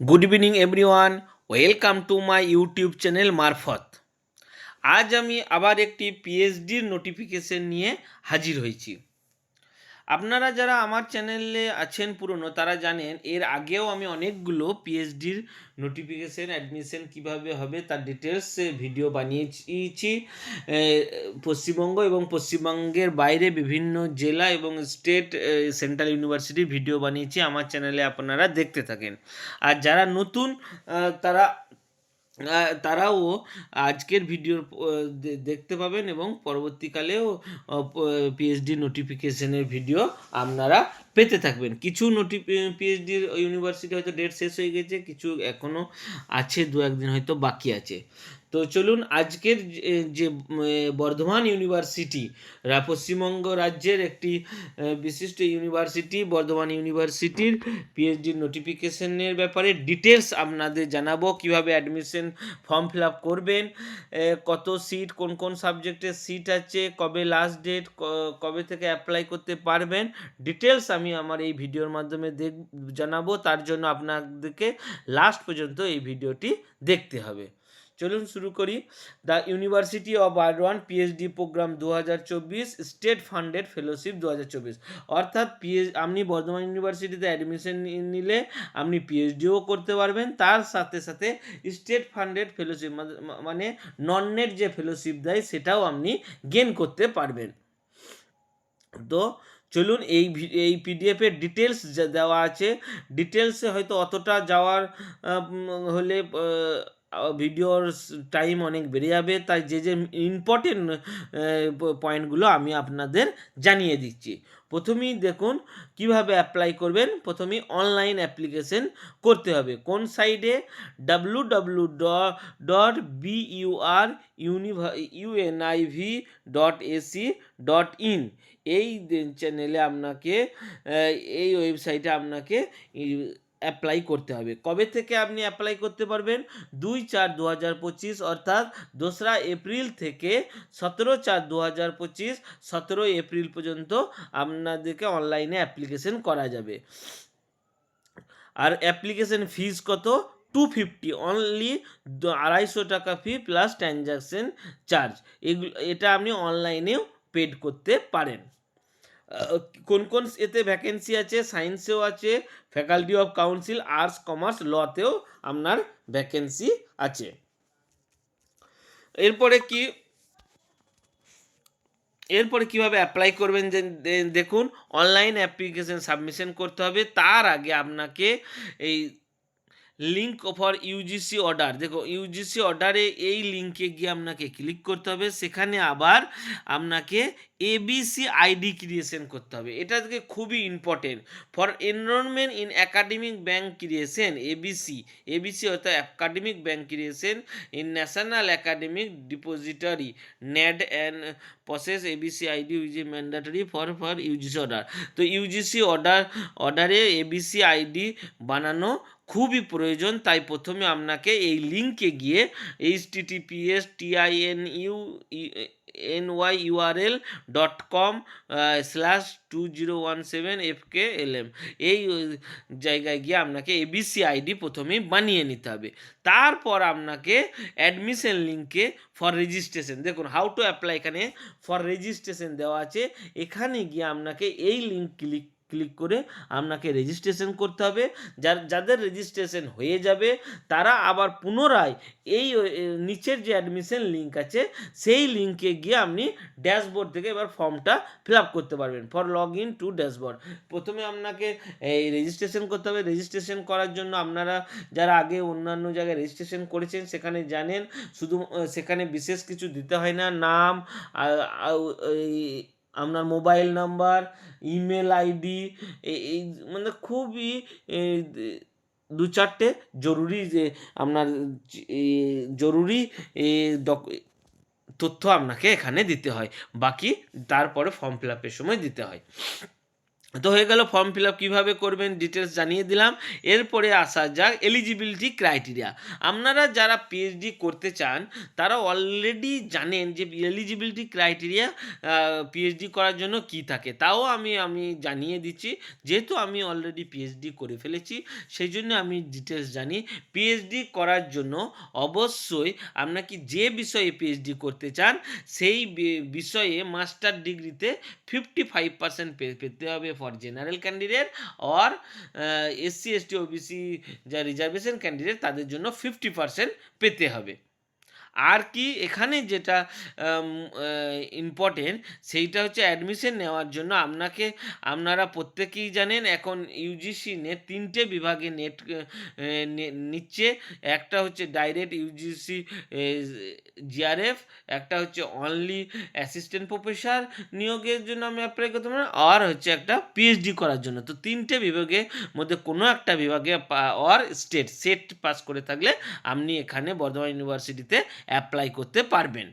Good evening everyone welcome to my YouTube channel মারফত আজ আমি আবার একটি পিএইচডির নোটিফিকেশন নিয়ে হাজির হয়েছি। আপনারা যারা আমার চ্যানেলে আছেন পুরনো, তারা জানেন এর আগেও আমি অনেকগুলো পিএইচডির নোটিফিকেশন অ্যাডমিশন কীভাবে হবে তার ডিটেলস ভিডিও বানিয়েছি। পশ্চিমবঙ্গ এবং পশ্চিমবঙ্গের বাইরে বিভিন্ন জেলা এবং স্টেট সেন্ট্রাল ইউনিভার্সিটির ভিডিও বানিয়েছি। আমার চ্যানেলে আপনারা দেখতে থাকেন। আর যারা নতুন তারা তারাও আজকের ভিডিওর দেখতে পাবেন এবং পরবর্তীকালেও পিএইচডি নোটিফিকেশনের ভিডিও আপনারা পেতে থাকবেন। কিছু নোটি পিএইচডির ইউনিভার্সিটি হয়তো ডেট শেষ হয়ে গেছে, কিছু এখনও আছে দু একদিন হয়তো বাকি আছে। তো চলুন আজকের যে- বর্ধমান ইউনিভার্সিটি পশ্চিমবঙ্গ রাজ্যের একটি বিশিষ্ট ইউনিভার্সিটি, বর্ধমান ইউনিভার্সিটির পিএইচডি নোটিফিকেশনের ব্যাপারে ডিটেলস আপনাদের জানাব, কীভাবে অ্যাডমিশন ফর্ম ফিল আপ করবেন কত সিট কোন কোন সাবজেক্টের সিট আছে, কবে লাস্ট ডেট কবে থেকে অ্যাপ্লাই করতে পারবেন ডিটেলস আমি আমার এই ভিডিওর মাধ্যমে দেখ, জানাব, তার জন্য আপনাদেরকে লাস্ট পর্যন্ত এই ভিডিওটি দেখতে হবে। চলুন শুরু করি। The university of Burdwan PhD program দু হাজার চব্বিশ, স্টেট ফান্ডেড ফেলোশিপ দু হাজার চব্বিশ। অর্থাৎ পিএইচ আপনি বর্ধমান ইউনিভার্সিটিতে অ্যাডমিশন নিলে আপনি পিএইচডিও করতে পারবেন। তার সাথে সাথে স্টেট ফান্ডেড ফেলোশিপ মানে নন নেট যে ফেলোশিপ দেয়, সেটাও আপনি গেন করতে পারবেন। তো চলুন এই এই পিডিএফের ডিটেলস দেওয়া আছে। ডিটেলসে হয়তো অতটা যাওয়ার হলে ভিডিওর টাইম অনেক বেড়ে যাবে, তাই যে যে ইম্পর্টেন্ট পয়েন্টগুলো আমি আপনাদের জানিয়ে দিচ্ছি। প্রথমেই দেখুন, কীভাবে অ্যাপ্লাই করবেন? প্রথমেই অনলাইন অ্যাপ্লিকেশন করতে হবে। কোন সাইডে W W dot B U R ইউনিভা U N I V dot AC dot in এই চ্যানেলে আপনাকে এই ওয়েবসাইটে আপনাকে অ্যাপ্লাই করতে হবে। কবে থেকে আপনি অ্যাপ্লাই করতে পারবেন? দুই চার দু হাজার পঁচিশ, অর্থাৎ দোসরা এপ্রিল থেকে সতেরো চার দু হাজার পঁচিশ, সতেরো এপ্রিল পর্যন্ত আপনাদেরকে অনলাইনে অ্যাপ্লিকেশন করা যাবে। আর অ্যাপ্লিকেশন ফিজ কত? টু ফিফটি অনলি আড়াইশো টাকা ফি প্লাস ট্রানজাকশন চার্জ এগুলো, এটা আপনি অনলাইনেও পেড করতে পারেন। কোন কোন এতে ভ্যাকেন্সি আছে? সায়েন্সেও আছে faculty of council arts commerce লতেও আপনার ভ্যাকেন্সি আছে। এরপরে কি? এরপরে কীভাবে অ্যাপ্লাই করবেন দেখুন অনলাইন অ্যাপ্লিকেশন সাবমিশন করতে হবে। তার আগে আপনাকে এই লিঙ্ক ফর ইউজিসি অর্ডার দেখো ইউজিসি অর্ডারে এই লিঙ্কে গিয়ে আপনাকে ক্লিক করতে হবে। সেখানে আবার আপনাকে এবিসি আইডি ক্রিয়েশন করতে হবে। এটা থেকে খুবই important for enrolment in academic bank creation ABC ABC অর্থাৎ academic bank creation in national academic depository need and process ABC ID use mandatory for for UGC order তো ইউজিসি অর্ডার অর্ডারে ABC ID বানানো খুবই প্রয়োজন, তাই প্রথমে আপনাকে এই লিঙ্কে গিয়ে H T T P S T I N U N Y URL dot com slash two zero one seven F K L M এই জায়গায় গিয়ে আপনাকে এবিসি আইডি প্রথমেই বানিয়ে নিতে হবে। তারপর আপনাকে অ্যাডমিশন লিঙ্কে ফর রেজিস্ট্রেশন দেখুন হাউ টু অ্যাপ্লাই এখানে ফর রেজিস্ট্রেশন দেওয়া আছে। এখানে গিয়ে আপনাকে এই লিঙ্ক ক্লিক ক্লিক করে আপনাকে রেজিস্ট্রেশন করতে হবে। যার, যাদের রেজিস্ট্রেশন হয়ে যাবে, তারা আবার পুনরায় এই নিচের যে অ্যাডমিশন লিঙ্ক আছে, সেই লিঙ্কে গিয়ে আপনি ড্যাশবোর্ড থেকে এবার ফর্মটা ফিল আপ করতে পারবেন for log in to dashboard প্রথমে আপনাকে এই রেজিস্ট্রেশন করতে হবে। রেজিস্ট্রেশন করার জন্য আপনারা যারা আগে অন্যান্য জায়গায় রেজিস্ট্রেশন করেছেন, সেখানে জানেন, শুধু, সেখানে বিশেষ কিছু দিতে হয় না। নাম আপনার মোবাইল নাম্বার, ইমেল আইডি এই মানে খুবই দু চারটে জরুরি যে আপনার জরুরি তথ্য আপনাকে এখানে দিতে হয়। বাকি তারপরে ফর্ম ফিল আপের সময় দিতে হয়। তো হয়ে গেল ফর্ম ফিল আপ কীভাবে করবেন ডিটেলস জানিয়ে দিলাম। এরপরে আসা যাক এলিজিবিলিটি ক্রাইটেরিয়া আপনারা যারা পিএইচডি করতে চান, তারা অলরেডি জানেন যে এলিজিবিলিটি ক্রাইটেরিয়া পিএইচডি করার জন্য কি থাকে। তাও আমি আমি জানিয়ে দিচ্ছি, যেহেতু আমি অলরেডি পিএইচডি করে ফেলেছি সেই জন্য আমি ডিটেলস জানি। পিএইচডি করার জন্য অবশ্যই আপনাকে যে বিষয়ে পিএইচডি করতে চান, সেই বিষয়ে মাস্টার ডিগ্রিতে ফিফটি ফাইভ পার্সেন্ট পেতে হবে। For general candidate or SC ST OBC যা রিজার্ভেশন ক্যান্ডিডেট তাদের জন্য ফিফটি পার্সেন্ট পেতে হবে। আর কি এখানে যেটা ইম্পর্টেন্ট সেইটা হচ্ছে অ্যাডমিশন নেওয়ার জন্য আপনাকে, আপনারা প্রত্যেকেই জানেন এখন ইউজিসি নেট তিনটে বিভাগে নেট নিচ্ছে। একটা হচ্ছে ডাইরেক্ট ইউজিসি জিআরএফ একটা হচ্ছে অনলি অ্যাসিস্ট্যান্ট প্রফেসর নিয়োগের জন্য আমি অ্যাপ্লাই করতে পারি আর হচ্ছে একটা পিএইচডি করার জন্য। তো তিনটে বিভাগের মধ্যে কোনো একটা বিভাগে অর স্টেট সেট পাস করে থাকলে আপনি এখানে বর্ধমান ইউনিভার্সিটিতে অ্যাপ্লাই করতে পারবেন।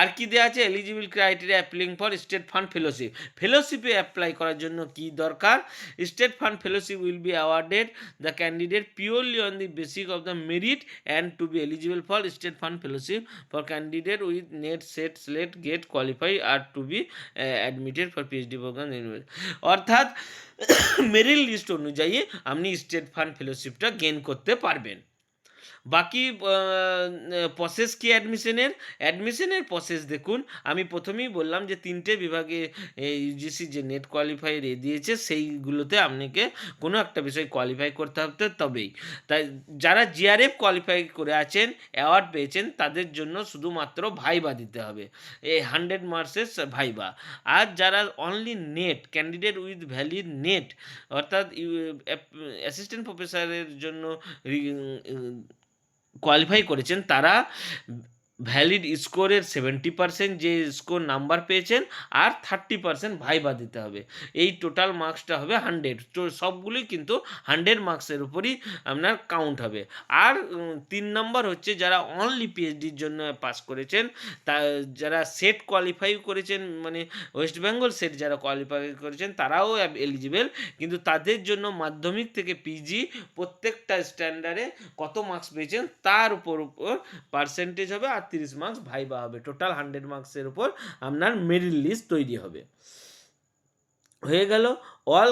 আর কি দেওয়া আছে? Eligible criteria applying for state fund fellowship ফেলোশিপে অ্যাপ্লাই করার জন্য কি দরকার? State fund fellowship will be awarded the candidate purely on the basis of the merit and to be eligible for state fund fellowship for candidate with NET SET SLET GATE qualify or to be admitted for PhD program অর্থাৎ merit list অনুযায়ী আপনি state fund ফেলোশিপটা gain করতে পারবেন। বাকি process কি অ্যাডমিশনের অ্যাডমিশনের process দেখুন, আমি প্রথমেই বললাম যে তিনটে বিভাগে ইউজিসি যে নেট কোয়ালিফাই এ দিয়েছে, সেইগুলোতে আপনাকে কোনো একটা বিষয় কোয়ালিফাই করতে হবে তবেই। তাই যারা জিআরএফ কোয়ালিফাই করে আছেন অ্যাওয়ার্ড পেয়েছেন, তাদের জন্য শুধুমাত্র ভাইবা দিতে হবে। এই হান্ড্রেড মার্কসের ভাইবা আর যারা only NET candidate with valid NET অর্থাৎ অ্যাসিস্ট্যান্ট প্রফেসরের জন্য কোয়ালিফাই করেছেন তারা ভ্যালিড স্কোরের সেভেন্টি পার্সেন্ট যে স্কোর নাম্বার পেয়েছেন, আর থার্টি পার্সেন্ট ভাইবা দিতে হবে। এই টোটাল মার্কসটা হবে হান্ড্রেড তো সবগুলোই কিন্তু হান্ড্রেড মার্কসের উপরই আপনার কাউন্ট হবে। আর তিন নম্বর হচ্ছে যারা অনলি পিএইচডির জন্য পাস করেছেন, তা, যারা সেট কোয়ালিফাই করেছেন মানে ওয়েস্ট বেঙ্গল সেট যারা কোয়ালিফাই করেছেন, তারাও এলিজিবেল কিন্তু তাদের জন্য মাধ্যমিক থেকে পিজি প্রত্যেকটা স্ট্যান্ডার্ডে কত মার্কস পেয়েছেন, তার উপর উপর পার্সেন্টেজ হবে, আর তিরিশ মার্কস ভাইবা হবে। টোটাল হান্ড্রেড মার্কসের উপর আপনার মেরিট লিস্ট তৈরি হবে। হয়ে গেল অল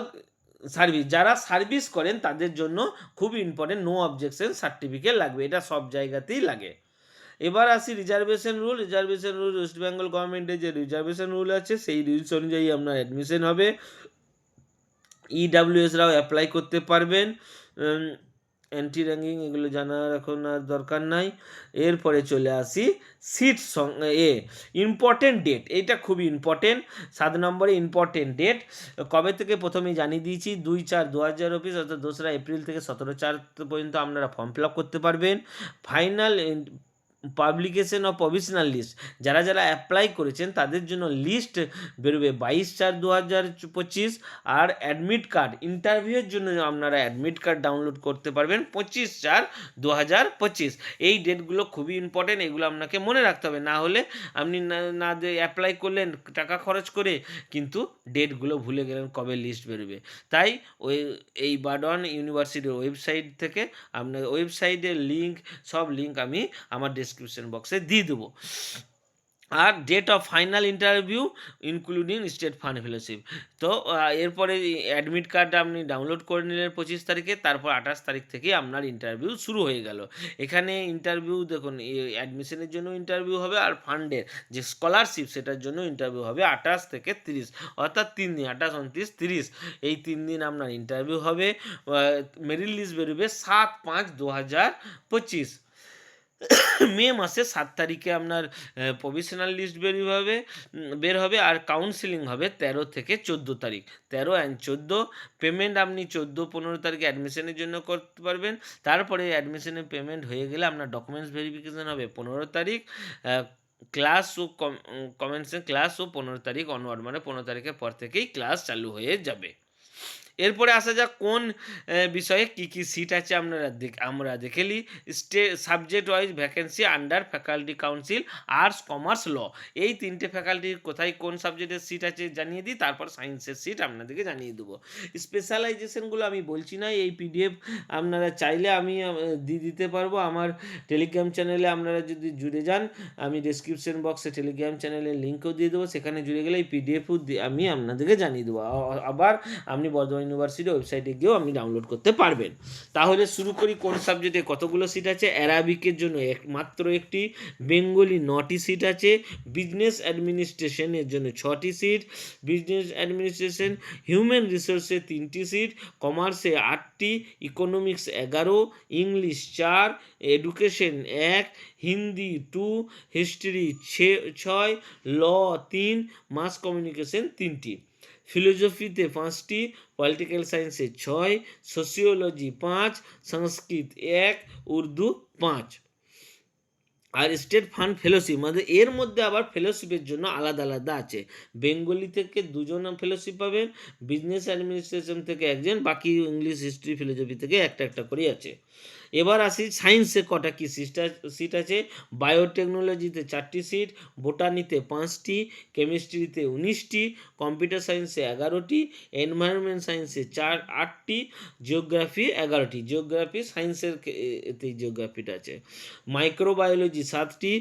সার্ভিস যারা সার্ভিস করেন, তাদের জন্য খুব ইম্পর্টেন্ট নো অবজেকশন সার্টিফিকেট লাগবে। এটা সব জায়গাতেই লাগে। এবার আসি reservation rule reservation rule West Bengal গভর্নমেন্টের যে রিজার্ভেশন রুল আছে, সেই রুলস অনুযায়ী আপনার অ্যাডমিশন হবে। ইডাব্লিউএসরাও অ্যাপ্লাই করতে পারবেন। অ্যান্টি র্যাঙ্কিং এগুলো জানার এখন আর দরকার নাই। এরপরে চলে আসি সিট সং এ ইম্পর্টেন্ট ডেট এইটা খুবই ইম্পর্টেন্ট সাত নম্বরে ইম্পর্টেন্ট ডেট কবে থেকে প্রথমেই জানিয়ে দিয়েছি, দুই চার দু হাজার অফিস অর্থাৎ দোসরা এপ্রিল থেকে সতেরো চার পর্যন্ত আপনারা ফর্ম ফিল আপ করতে পারবেন। Final publication of provisional list যারা যারা অ্যাপ্লাই করেছেন, তাদের জন্য লিস্ট বেরোবে। বাইশ চার দু হাজার পঁচিশ আর অ্যাডমিট কার্ড ইন্টারভিউয়ের জন্য আপনারা অ্যাডমিট কার্ড ডাউনলোড করতে পারবেন পঁচিশ চার দু হাজার পঁচিশ। এই ডেটগুলো খুবই ইম্পর্টেন্ট এগুলো আপনাকে মনে রাখতে হবে। না হলে আপনি না অ্যাপ্লাই করলেন টাকা খরচ করে, কিন্তু ডেটগুলো ভুলে গেলেন কবে লিস্ট বেরোবে। তাই ওই, এই বার্ডন ইউনিভার্সিটির ওয়েবসাইট থেকে আপনার ওয়েবসাইটের লিঙ্ক সব লিঙ্ক আমি আমার ডিসক্রিপশন বক্সে দিয়ে দেবো। আর date of final interview including state fund fellowship তো এরপরে অ্যাডমিট কার্ডটা আপনি ডাউনলোড করে নিলেন পঁচিশ তারিখে, তারপর আঠাশ তারিখ থেকে আপনার ইন্টারভিউ শুরু হয়ে গেল। এখানে ইন্টারভিউ দেখুন অ্যাডমিশনের জন্য ইন্টারভিউ হবে, আর ফান্ডের যে স্কলারশিপ সেটার জন্য ইন্টারভিউ হবে আঠাশ থেকে তিরিশ, অর্থাৎ তিন দিন, আঠাশ, উনত্রিশ, তিরিশ। এই তিন দিন আপনার ইন্টারভিউ হবে মেরিট লিস্ট বেরোবে সাত পাঁচ দু হাজার পঁচিশ। মে মাসে সাত তারিখে আপনার প্রভিশনাল লিস্ট বের হবে বের হবে আর কাউন্সিলিং হবে তেরো থেকে চোদ্দ তারিখ। তেরো অ্যান্ড চোদ্দ পেমেন্ট আপনি চোদ্দ, পনেরো তারিখে অ্যাডমিশনের জন্য করতে পারবেন। তারপরে অ্যাডমিশনের পেমেন্ট হয়ে গেলে আপনার ডকুমেন্টস ভেরিফিকেশান হবে পনেরো তারিখ ক্লাস ও কমেন্সেন ক্লাস ও পনেরো তারিখ অনওয়ার্ড মানে পনেরো তারিখের পর থেকেই ক্লাস চালু হয়ে যাবে। এরপরে আসা যাক কোন বিষয়ে কি কি সিট আছে আপনারা দেখ, আমরা দেখে নিই stay subject wise vacancy under faculty council arts commerce law এই তিনটে ফ্যাকাল্টির কোথায় কোন সাবজেক্টের সিট আছে জানিয়ে দিই, তারপর সায়েন্সের সিট আপনাদেরকে জানিয়ে দেবো। স্পেশালাইজেশনগুলো আমি বলছি না, এই পিডিএফ আপনারা চাইলে আমি দিয়ে দিতে পারব। আমার টেলিগ্রাম চ্যানেলে আপনারা যদি জুড়ে যান, আমি ডেসক্রিপশন বক্সে টেলিগ্রাম চ্যানেলের লিঙ্কও দিয়ে দেবো। সেখানে জুড়ে গেলে এই পিডিএফও আমি আপনাদেরকে জানিয়ে দেবো। আবার আপনি বর্ধমান ইউনিভার্সিটি ওয়েবসাইটে গিয়েও আপনি ডাউনলোড করতে পারবেন। তাহলে শুরু করি কোন সাবজেক্টে কতগুলো সিট আছে? অ্যারাবিকের জন্য মাত্র একটি বেঙ্গলি নটি সিট আছে বিজনেস অ্যাডমিনিস্ট্রেশনের জন্য ছটি সিট বিজনেস অ্যাডমিনিস্ট্রেশন হিউম্যান রিসোর্সে তিনটি সিট কমার্সে আটটি ইকোনমিক্স এগারো ইংলিশ চার এডুকেশন এক হিন্দি টু হিস্ট্রি ছয় ল তিন মাস কমিউনিকেশন তিনটি। ফিলোজফিতে পাঁচটি, পলিটিক্যাল সায়েন্সে ছয়, সোসিওলজি পাঁচ, সংস্কৃত এক, উর্দু পাঁচ। আর স্টেট ফান্ড ফেলোশিপ মানে এর মধ্যে আবার ফেলোশিপের জন্য আলাদা আলাদা আছে। বেঙ্গলি থেকে দুজন ফেলোশিপ পাবেন, বিজনেস অ্যাডমিনিস্ট্রেশন থেকে একজন, বাকি ইংলিশ হিস্ট্রি ফিলোসফি থেকে একটা একটা করে আছে। এবার আসি সায়েন্সে কটা কি সিট সিট আছে? বায়োটেকনোলজিতে চারটি সিট বোটানিতে পাঁচটি কেমিস্ট্রিতে উনিশটি কম্পিউটার সায়েন্সে এগারোটি এনভায়রনমেন্ট সায়েন্সে চার আটটি জিওগ্রাফি এগারোটি। জিওগ্রাফি সায়েন্সের এতে জিওগ্রাফিটা আছে। মাইক্রোবায়োলজি সাতটি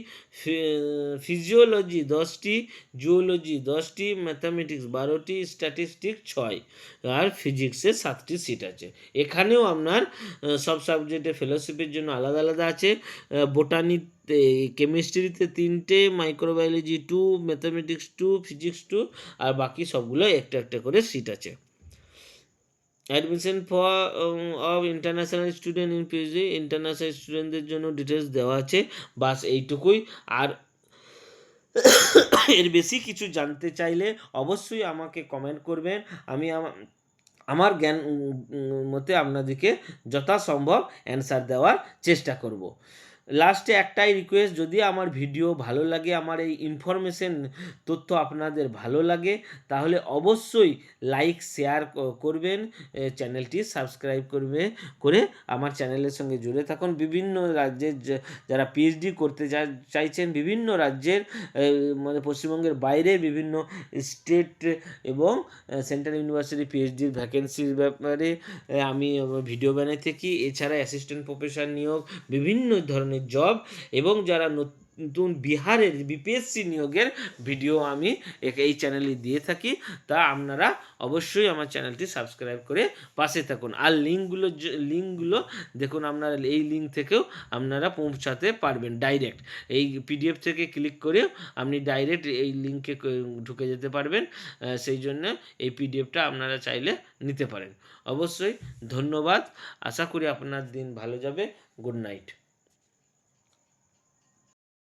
ফিজিওলজি দশটি জুওলজি দশটি ম্যাথামেটিক্স বারোটি স্ট্যাটিস্টিক্স ছয়। আর ফিজিক্সে সাতটি সিট আছে। এখানেও আপনার আহ, সব সাবজেক্টে ফেলোশিপের জন্য আলাদা আলাদা আছে। বোটানিতে কেমিস্ট্রিতে তিনটে microbiology two mathematics two physics two আর বাকি সবগুলো একটা একটা করে সিট আছে। Admission for of international student in PhD international স্টুডেন্টদের জন্য ডিটেলস দেওয়া আছে। বাস এইটুকুই। আর এর বেশি কিছু জানতে চাইলে অবশ্যই আমাকে কমেন্ট করবেন। আমি আমা- আমার জ্ঞান মতে আপনাদেরকে যথাসম্ভব অ্যান্সার দেওয়ার চেষ্টা করব। লাস্টে একটাই রিকোয়েস্ট যদি আমার ভিডিও ভালো লাগে, আমার এই ইনফরমেশন তথ্য আপনাদের ভালো লাগে, তাহলে অবশ্যই লাইক শেয়ার করবেন চ্যানেলটি সাবস্ক্রাইব করবে, করে আমার চ্যানেলের সঙ্গে জুড়ে থাকুন। বিভিন্ন রাজ্যের যারা পিএইচডি করতে চাইছেন, বিভিন্ন রাজ্যের মানে পশ্চিমবঙ্গের বাইরে বিভিন্ন স্টেট এবং সেন্ট্রাল ইউনিভার্সিটি পিএইচডির ভ্যাকেন্সির ব্যাপারে আমি ভিডিও বানাই থাকি। এছাড়া অ্যাসিস্ট্যান্ট প্রফেসর নিয়োগ, বিভিন্ন ধরনের জব এবং যারা নতুন বিহারের বিপিএসসি নিয়োগের ভিডিও আমি এই চ্যানেলে দিয়ে থাকি, তা আপনারা অবশ্যই আমার চ্যানেলটি সাবস্ক্রাইব করে পাশে থাকুন। আর লিঙ্কগুলো লিঙ্কগুলো দেখুন আপনারা, এই লিঙ্ক থেকেও আপনারা পৌঁছাতে পারবেন ডাইরেক্ট এই পিডিএফ থেকে ক্লিক করেও আপনি ডাইরেক্ট এই লিঙ্কে ঢুকে যেতে পারবেন সেই জন্য এই পিডিএফটা আপনারা চাইলে নিতে পারেন। অবশ্যই ধন্যবাদ। আশা করি আপনার দিন ভালো যাবে। Good night